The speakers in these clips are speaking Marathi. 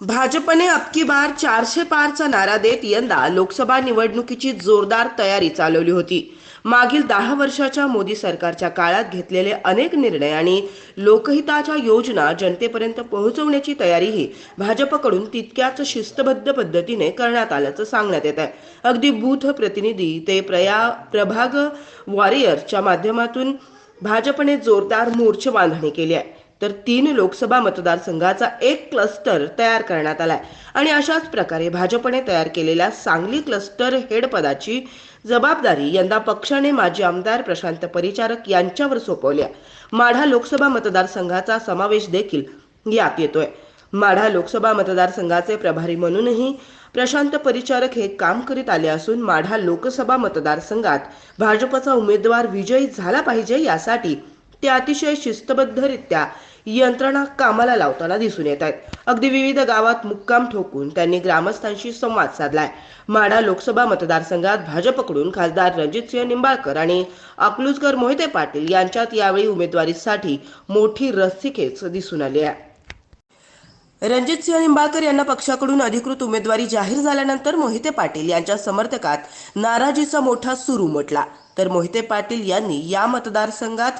भाजपने अबकी बार चारशे पारचा नारा देत यंदा लोकसभा निवडणुकीची जोरदार तयारी चालवली होती. मागील दहा वर्षाच्या मोदी सरकारच्या काळात घेतलेले अनेक निर्णय आणि लोकहिताच्या योजना जनतेपर्यंत पोहोचवण्याची तयारीही भाजपकडून तितक्याच शिस्तबद्ध पद्धतीने करण्यात आल्याचं सांगण्यात येत आहे. अगदी बूथ प्रतिनिधी ते प्रया प्रभाग वॉरियरच्या माध्यमातून भाजपने जोरदार मोर्चे बांधणी केली आहे. तर तीन लोकसभा मतदारसंघाचा एक क्लस्टर तयार करण्यात आलाय. आणि अशाच प्रकारे भाजपने तयार केलेल्या सांगली क्लस्टर हेड पदाची जबाबदारी यंदा पक्षाने माजी आमदार प्रशांत परिचारक यांच्यावर सोपवली आहे. माढा लोकसभा मतदारसंघाचा समावेश देखील यात येतोय. माढा लोकसभा मतदारसंघाचे प्रभारी म्हणूनही प्रशांत परिचारक हे काम करीत आले असून माढा लोकसभा मतदारसंघात भाजपचा उमेदवार विजयी झाला पाहिजे यासाठी ते अतिशय शिस्तबद्धरित्या यंत्रणा कामाला लावताना दिसून येत आहेत. अगदी विविध गावात मुक्काम ठोकून त्यांनी ग्रामस्थांशी संवाद साधलाय. माडा लोकसभा मतदारसंघात भाजपकडून खासदार रणजितसिंह निंबाळकर आणि अकलूजकर मोहिते पाटील यांच्यात यावेळी उमेदवारीसाठी मोठी रस्सीखेच दिसून आली आहे. रणजितसिंह निंबाळकर यांना पक्षाकडून अधिकृत उमेदवारी जाहीर झाल्यानंतर मोहिते पाटील यांच्या समर्थकात नाराजीचा मोठा सूर उमटला तर मोहिते पाटील यांनी या मतदारसंघात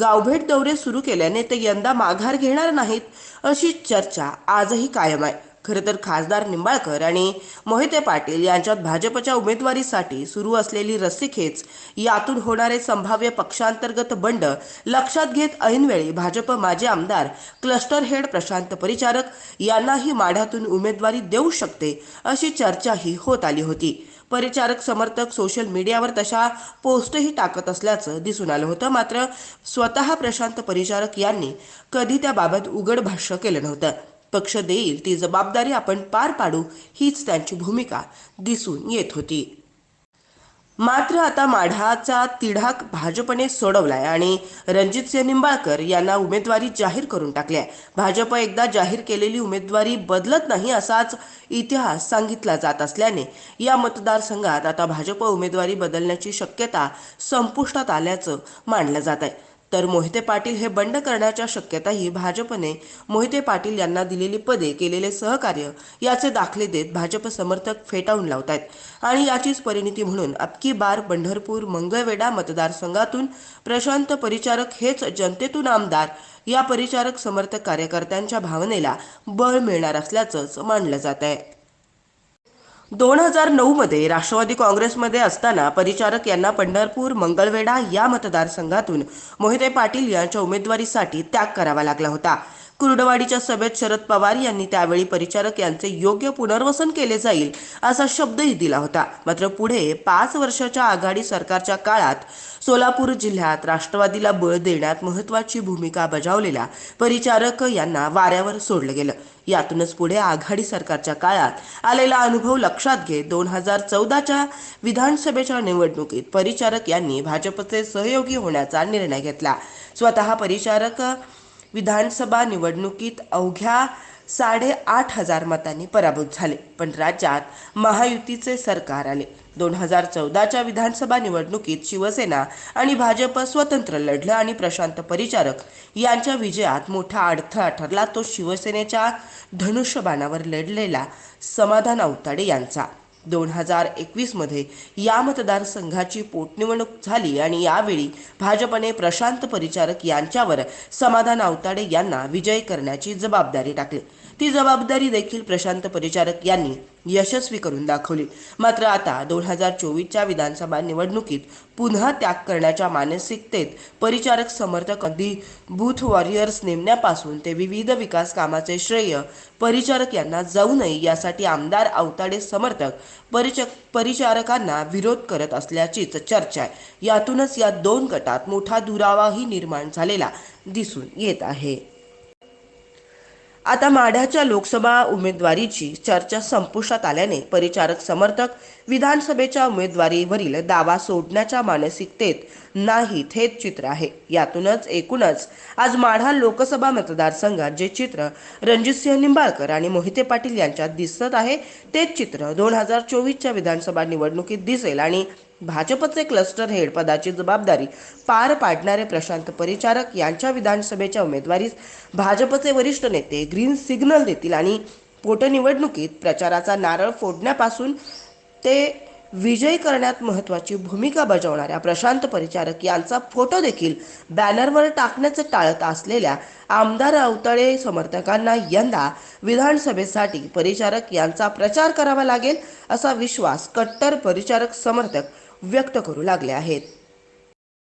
गावभेट दौरे सुरू केल्याने ते यंदा माघार घेणार नाहीत अशी चर्चा आजही कायम आहे. खरं तर खासदार निंबाळकर आणि मोहिते पाटील यांच्यात भाजपच्या उमेदवारीसाठी सुरू असलेली रस्सीखेच यातून होणारे संभाव्य पक्षांतर्गत बंड लक्षात घेत ऐनवेळी भाजप माजी आमदार क्लस्टर हेड प्रशांत परिचारक यांनाही माढ्यातून उमेदवारी देऊ शकते अशी चर्चाही होत आली होती. परिचारक समर्थक सोशल मीडियावर तशा पोस्टही टाकत असल्याचं दिसून आलं होतं. मात्र स्वतः प्रशांत परिचारक यांनी कधी त्याबाबत उघड भाष्य केलं नव्हतं. पक्ष देईल ती जबाबदारी आपण पार पाडू हीच त्यांची भूमिका दिसून येत होती. मात्र आता माढाचा तिढाक भाजपने सोडवलाय आणि रणजितसिंह निंबाळकर यांना उमेदवारी जाहीर करून टाकली आहे भाजप एकदा जाहीर केलेली उमेदवारी बदलत नाही असाच इतिहास सांगितला जात असल्याने या मतदारसंघात आता भाजप उमेदवारी बदलण्याची शक्यता संपुष्टात आल्याचं मानलं जात आहे तर मोहिते पाटील हे बंड करण्याच्या शक्यताही भाजपने मोहिते पाटील यांना दिलेली पदे केलेले सहकार्य याचे दाखले देत भाजप समर्थक फेटाळून लावत आहेत आणि याचीच परिणिती म्हणून अबकी बार पंढरपूर मंगळवेढा मतदारसंघातून प्रशांत परिचारक हेच जनतेतून आमदार या परिचारक समर्थक कार्यकर्त्यांच्या भावनेला बळ मिळणार असल्याचंच मानलं जात आहे दोन हजार नऊ मध्ये राष्ट्रवादी काँग्रेसमध्ये असताना परिचारक यांना पंढरपूर मंगळवेढा या मतदारसंघातून मोहिते पाटील यांच्या उमेदवारीसाठी त्याग करावा लागला होता. कुर्डवाडीच्या सभेत शरद पवार यांनी त्यावेळी परिचारक यांचे योग्य पुनर्वसन केले जाईल असा शब्दही दिला होता. मात्र पुढे पाच वर्षाच्या आघाडी सरकारच्या काळात सोलापूर जिल्ह्यात राष्ट्रवादीला बळ देण्यात महत्वाची भूमिका बजावलेल्या परिचारक यांना वाऱ्यावर सोडलं गेलं. यातूनच पुढे आघाडी सरकारच्या काळात आलेला अनुभव लक्षात घेत दोन हजार चौदाच्या विधानसभेच्या निवडणुकीत परिचारक यांनी भाजपचे सहयोगी होण्याचा निर्णय घेतला. स्वतः परिचारक विधानसभा निवडणुकीत अवघ्या साडेआठ हजार मतांनी पराभूत झाले. पण राज्यात महायुतीचे सरकार आले. दोन हजार चौदाच्या विधानसभा निवडणुकीत शिवसेना आणि भाजप स्वतंत्र लढलं आणि प्रशांत परिचारक यांच्या विजयात मोठा अडथळा ठरला. तो शिवसेनेच्या धनुष्यबाणावर लढलेला समाधान अवताडे यांचा. दोन हजार एकवीसमध्ये या मतदारसंघाची पोटनिवडणूक झाली आणि यावेळी भाजपने प्रशांत परिचारक यांच्यावर समाधान आवताडे यांना विजय करण्याची जबाबदारी टाकली. ती जबाबदारी देखील प्रशांत परिचारक यांनी यशस्वी करून दाखवली. मात्र आता दोन हजार चोवीसच्या विधानसभा निवडणुकीत पुन्हा त्याग करण्याच्या मानसिकतेत परिचारक समर्थक अगदी बूथ वॉरियर्स नेमण्यापासून ते विविध विकास कामाचे श्रेय परिचारक यांना जाऊ नये यासाठी आमदार अवताडे समर्थक परिचक परिचारकांना विरोध करत असल्याचीच चर्चा आहे. यातूनच या दोन गटात मोठा दुरावाही निर्माण झालेला दिसून येत आहे. आता माढ्याच्या लोकसभा उमेदवारीची चर्चा संपुष्टात आल्याने परिचारक समर्थक विधानसभेच्या उमेदवारीवरील दावा सोडण्याच्या मानसिकतेत नाहीत हेच चित्र आहे. यातूनच एकूणच आज माढा लोकसभा मतदारसंघात जे चित्र रणजितसिंह निंबाळकर आणि मोहिते पाटील यांच्यात दिसत आहे तेच चित्र दोन हजार चोवीसच्या विधानसभा निवडणुकीत दिसेल आणि भाजपचे क्लस्टर हेड पदाची जबाबदारी पार पाडणारे प्रशांत परिचारक यांच्या विधानसभेच्या उमेदवारीस भाजपचे वरिष्ठ नेते ग्रीन सिग्नल देतील आणि पोटनिवडणुकीत प्रचाराचा नारळ फोडण्यापासून ते विजयी करण्यात महत्त्वाची भूमिका बजावणाऱ्या प्रशांत परिचारक यांचा फोटो देखील बॅनरवर टाकण्याचं टाळत असलेल्या आमदार अवतळे समर्थकांना यंदा विधानसभेसाठी परिचारक यांचा प्रचार करावा लागेल असा विश्वास कट्टर परिचारक समर्थक व्यक्त करू लागले आहेत.